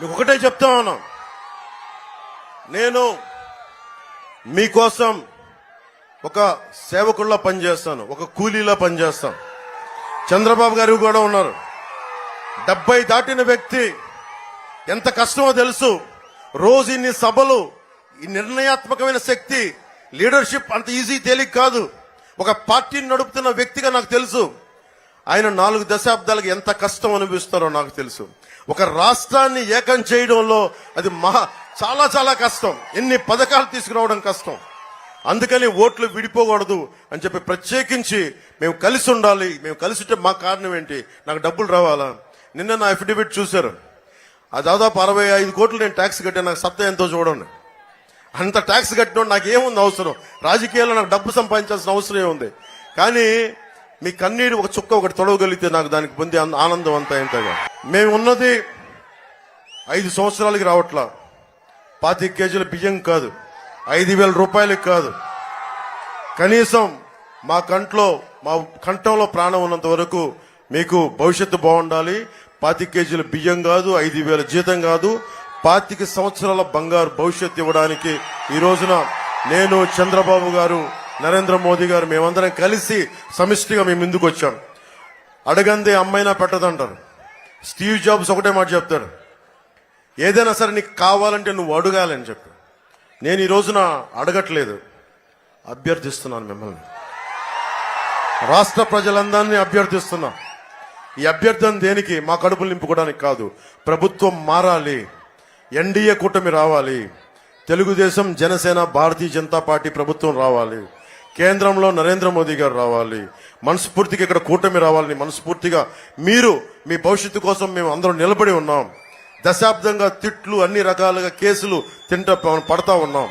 మీకు ఒకటే చెప్తా ఉన్నా. నేను మీకోసం ఒక సేవకుల్లో పనిచేస్తాను ఒక కూలీలా పనిచేస్తాను. చంద్రబాబు గారు కూడా ఉన్నారు. డెబ్బై దాటిన వ్యక్తి ఎంత కష్టమో తెలుసు. రోజు ఇన్ని సభలు ఈ నిర్ణయాత్మకమైన శక్తి లీడర్షిప్ అంత ఈజీ తేలిక కాదు. ఒక పార్టీని నడుపుతున్న వ్యక్తిగా నాకు తెలుసు. ఆయన నాలుగు దశాబ్దాలకు ఎంత కష్టం అనిపిస్తారో నాకు తెలుసు. ఒక రాష్ట్రాన్ని ఏకం చేయడంలో అది మహా చాలా చాలా కష్టం. ఎన్ని పథకాలు తీసుకురావడం కష్టం. అందుకని ఓట్లు విడిపోకూడదు అని చెప్పి ప్రత్యేకించి మేము కలిసి ఉండాలి. మేము కలిసి ఉంటే మా కారణం ఏంటి? నాకు డబ్బులు రావాలా? నిన్న నా అఫిడవిట్ చూశారు. ఆ దాదాపు అరవై ఐదు కోట్లు నేను ట్యాక్స్ కట్టాను. నాకు సత్తా ఎంతో చూడండి. అంత ట్యాక్స్ కట్టిన నాకు ఏముంది అవసరం? రాజకీయాల్లో నాకు డబ్బు సంపాదించాల్సిన అవసరం ఏముంది? కానీ మీ కన్నీరు ఒక చుక్క ఒకటి తొడవగలిగితే నాకు దానికి పొందే ఆనందం అంతా ఎంతగా మేము ఉన్నది ఐదు సంవత్సరాలకి రావట్లా. పాతిక కేజీల బియ్యం కాదు. ఐదు వేల రూపాయలకి కాదు. కనీసం మా కంట్లో మా కంఠంలో ప్రాణం ఉన్నంత వరకు మీకు భవిష్యత్తు బాగుండాలి. పాతిక కేజీల బియ్యం కాదు ఐదు వేల జీతం కాదు. పాతిక సంవత్సరాల బంగారు భవిష్యత్తు ఇవ్వడానికి ఈ రోజున నేను చంద్రబాబు గారు నరేంద్ర మోదీ గారు మేమందరం కలిసి సమిష్టిగా మేము ముందుకు వచ్చాం. అడగందే అమ్మైనా పెట్టదంటారు. స్టీవ్ జాబ్స్ ఒకటే మాట చెప్తారు. ఏదైనా సరే నీకు కావాలంటే నువ్వు అడగాలని చెప్పి నేను ఈ రోజున అడగట్లేదు. అభ్యర్థిస్తున్నాను మిమ్మల్ని. రాష్ట్ర ప్రజలందరినీ అభ్యర్థిస్తున్నా. ఈ అభ్యర్థన దేనికి? మా కడుపులు నింపుకోవడానికి కాదు. ప్రభుత్వం మారాలి. ఎన్డీఏ కూటమి రావాలి. తెలుగుదేశం జనసేన భారతీయ జనతా పార్టీ ప్రభుత్వం రావాలి. కేంద్రంలో నరేంద్ర మోదీ గారు రావాలి. మనస్ఫూర్తిగా ఇక్కడ కూటమి రావాలని మనస్ఫూర్తిగా మీరు మీ భవిష్యత్తు కోసం మేము అందరం నిలబడి ఉన్నాం. దశాబ్దంగా తిట్లు అన్ని రకాలుగా కేసులు తింటా పడతా ఉన్నాం.